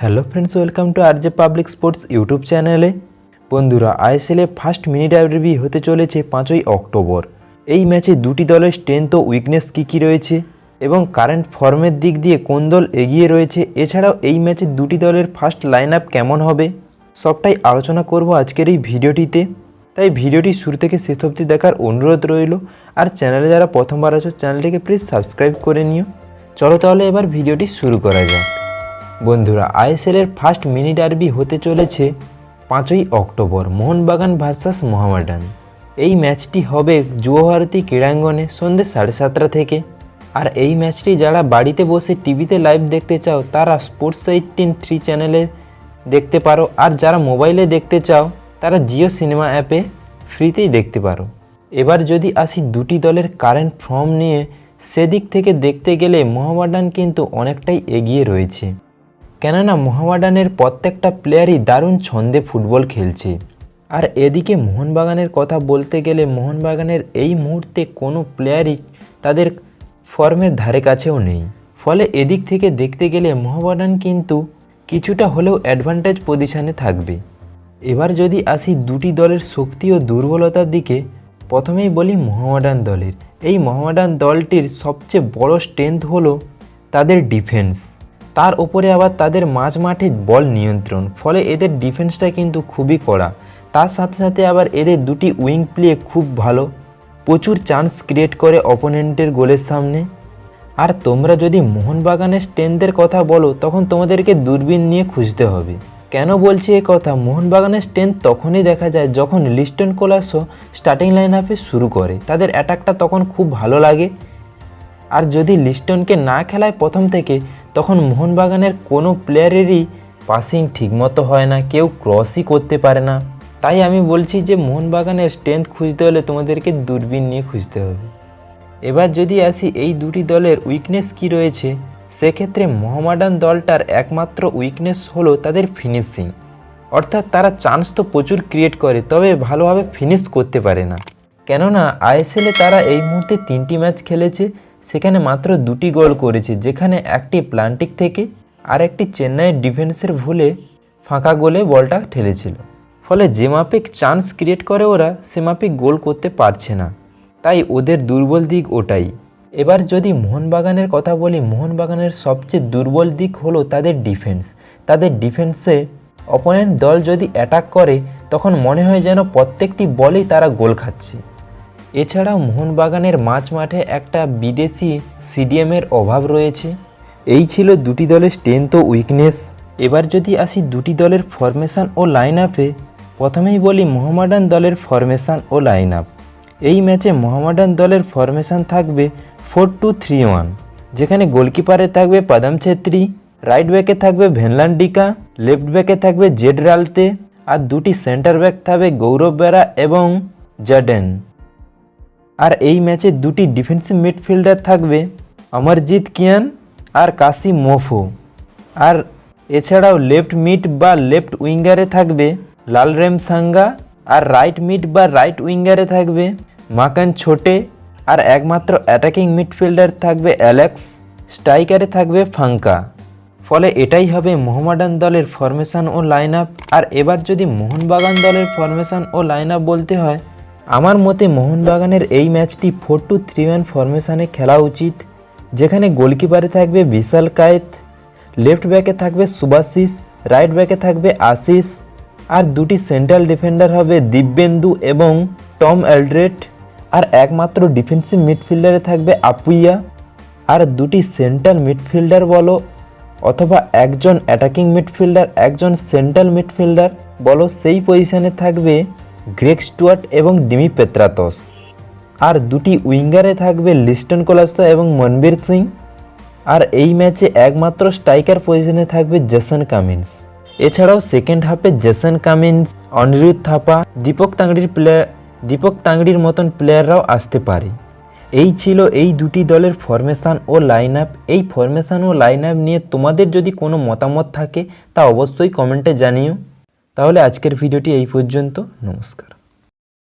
Hello friends welcome to R J public sports YouTube চ্যানেলে বন্ধুরা আইএসএলে first mini WB হতে চলেছে পাঁচই অক্টোবর। এই ম্যাচে দুটি দলের স্ট্রেংথ ও উইকনেস কী কী রয়েছে এবং কারেন্ট ফর্মের দিক দিয়ে কোন দল এগিয়ে রয়েছে, এছাড়াও এই ম্যাচে দুটি দলের ফার্স্ট লাইন আপ কেমন হবে, সবটাই আলোচনা করব আজকের এই ভিডিওটিতে। তাই ভিডিওটি শুরু থেকে শেষ অবধি দেখার অনুরোধ রইল, আর চ্যানেলে যারা প্রথমবার আছো চ্যানেলটিকে প্লিজ সাবস্ক্রাইব করে নিও। চলো তাহলে এবার ভিডিওটি শুরু করা যাক। বন্ধুরা, আইএসএলের ফার্স্ট মিনি ডার্বি হতে চলেছে পাঁচই অক্টোবর, মোহনবাগান ভার্সাস মোহামেডান। এই ম্যাচটি হবে যুবভারতী ক্রীড়াঙ্গনে সন্ধ্যে সাড়ে সাতটা থেকে। আর এই ম্যাচটি যারা বাড়িতে বসে টিভিতে লাইভ দেখতে চাও, তারা স্পোর্টস এইটিন থ্রি চ্যানেলে দেখতে পারো। আর যারা মোবাইলে দেখতে চাও, তারা জিও সিনেমা অ্যাপে ফ্রিতেই দেখতে পারো। এবার যদি আসি দুটি দলের কারেন্ট ফর্ম নিয়ে, সেদিক থেকে দেখতে গেলে মোহামেডান কিন্তু অনেকটাই এগিয়ে রয়েছে। কেননা মোহামেডানের প্রত্যেকটা প্লেয়ারই দারুণ ছন্দে ফুটবল খেলছে। আর এদিকে মোহনবাগানের কথা বলতে গেলে মোহনবাগানের এই মুহূর্তে কোনো প্লেয়ারই তাদের ফর্মের ধারে কাছেও নেই। ফলে এদিক থেকে দেখতে গেলে মোহামেডান কিন্তু কিছুটা হলেও অ্যাডভান্টেজ পজিশানে থাকবে। এবার যদি আসি দুটি দলের শক্তি ও দুর্বলতার দিকে, প্রথমেই বলি মোহামেডান দলের। এই মোহামেডান দলটির সবচেয়ে বড় স্ট্রেংথ হলো তাদের ডিফেন্স তার উপরে আবার তাদের মাঝ মাঠে বল নিয়ন্ত্রণ, ফলে এদের ডিফেন্সটা কিন্তু খুবই কড়া। তার সাথে সাথে আবার এদের দুটি উইং প্লে খুব ভালো। প্রচুর চান্স ক্রিয়েট করে অপোনেন্টের গোলের সামনে। আর তোমরা যদি মোহনবাগানের স্ট্রেংথের কথা বলো, তখন তোমাদেরকে দূরবীন নিয়ে খুঁজতে হবে। কেন বলছি এ কথা? মোহনবাগানের স্ট্রেন্থ তখনই দেখা যায় যখন লিস্টন কোলাসও স্টার্টিং লাইন আপে শুরু করে। তাদের অ্যাটাকটা তখন খুব ভালো লাগে। আর যদি লিস্টনকে না খেলায় প্রথম থেকে তখন মোহনবাগানের কোনো প্লেয়ারেরই পাসিং ঠিকমতো হয় না, কেউ ক্রসই করতে পারে না। তাই আমি বলছি যে, মোহনবাগানের স্ট্রেংথ খুঁজতে হলে তোমাদেরকে দূরবীন নিয়ে খুঁজতে হবে। এবার যদি আসি, এই দুটি দলের উইকনেস কি রয়েছে? সেক্ষেত্রে মোহামেডান দলটার একমাত্র উইকনেস হলো তাদের ফিনিশিং অর্থাৎ তারা চান্স তো প্রচুর ক্রিয়েট করে, তবে ভালোভাবে ফিনিশ করতে পারে না। কেননা আইএসএলে তারা এই মুহূর্তে তিনটি ম্যাচ খেলেছে সেখানে মাত্র দুটি গোল করেছে, যেখানে একটি প্লান্টিক থেকে আর একটি চেন্নাইয়ের ডিফেন্সের ভুলে ফাঁকা গোলে বলটা ঠেলেছিল। ফলে যে মাপিক চান্স ক্রিয়েট করে ওরা, সে মাপিক গোল করতে পারছে না। তাই ওদের দুর্বল দিক ওটাই। এবার যদি মোহনবাগানের কথা বলি, মোহনবাগানের সবচেয়ে দুর্বল দিক হলো তাদের ডিফেন্স। তাদের ডিফেন্সে অপোনেন্ট দল যদি অ্যাটাক করে, তখন মনে হয় যেন প্রত্যেকটি বলেই তারা গোল খাচ্ছে। এছাড়াও মোহনবাগানের মাঝ মাঠে একটা বিদেশি সিডিএমের অভাব রয়েছে। এই ছিল দুটি দলের স্ট্রেংথ ও উইকনেস এবার যদি আসি দুটি দলের ফরমেশন ও লাইন আপে প্রথমেই বলি মোহামেডান দলের ফরমেশন ও লাইন আপ এই ম্যাচে মোহামেডান দলের ফরমেশান থাকবে ফোর টু থ্রি ওয়ান যেখানে গোলকিপারে থাকবে পাদাম ছেত্রী রাইট ব্যাকে থাকবে ভেনলান্ডিকা লেফট ব্যাকে থাকবে জেড রালতে, আর দুটি সেন্টার ব্যাক থাকবে গৌরব বেরা এবং জাডেন আর এই ম্যাচে দুটি ডিফেন্সিভ মিডফিল্ডার থাকবে, অমরজিৎ কিয়ান আর কাসি মোফো। আর এছাড়াও লেফট মিড বা লেফট উইঙ্গারে থাকবে লাল রেম সাঙ্গা আর রাইট মিড বা রাইট উইঙ্গারে থাকবে মাকান ছোটে। আর একমাত্র অ্যাটাকিং মিডফিল্ডার থাকবে অ্যালেক্স স্ট্রাইকারে থাকবে ফাঙ্কা। ফলে এটাই হবে মোহামেডান দলের ফরমেশন ও লাইন আপ আর এবার যদি মোহনবাগান দলের ফরমেশান ও লাইন আপ বলতে হয় আমার মতে মোহনবাগানের এই ম্যাচটি ফোর টু থ্রি ওয়ান ফরমেশনে খেলা উচিত, যেখানে গোলকিপারে থাকবে বিশাল কায়েত লেফট ব্যাকে থাকবে সুভাশিস রাইট ব্যাকে থাকবে আশিস, আর দুটি সেন্ট্রাল ডিফেন্ডার হবে দিব্যেন্দু এবং টম অ্যালড্রেট আর একমাত্র ডিফেন্সিভ মিডফিল্ডারে থাকবে আপুইয়া, আর দুটি সেন্ট্রাল মিডফিল্ডার বলো, অথবা একজন অ্যাটাকিং মিডফিল্ডার একজন সেন্ট্রাল মিডফিল্ডার বলো, সেই পজিশনে থাকবে গ্রেক স্টুয়ার্ট এবং ডিমি পেত্রাতস আর দুটি উইঙ্গারে থাকবে লিস্টন কোলাস্তা এবং মনবীর সিং। আর এই ম্যাচে একমাত্র স্ট্রাইকার পজিশনে থাকবে জেসন কামিন্স। এছাড়াও সেকেন্ড হাফে জেসন কামিন্স, অনিরুদ্ধ থাপা, দীপক তাংড়ির প্লেয়ার, দীপক তাংড়ির মতন প্লেয়াররাও আসতে পারে। এই ছিল এই দুটি দলের ফরমেশান ও লাইন আপ এই ফরমেশান ও লাইন আপ নিয়ে তোমাদের যদি কোনো মতামত থাকে, তা অবশ্যই কমেন্টে জানিও। তাহলে আজকের ভিডিওটি এই পর্যন্ত। নমস্কার।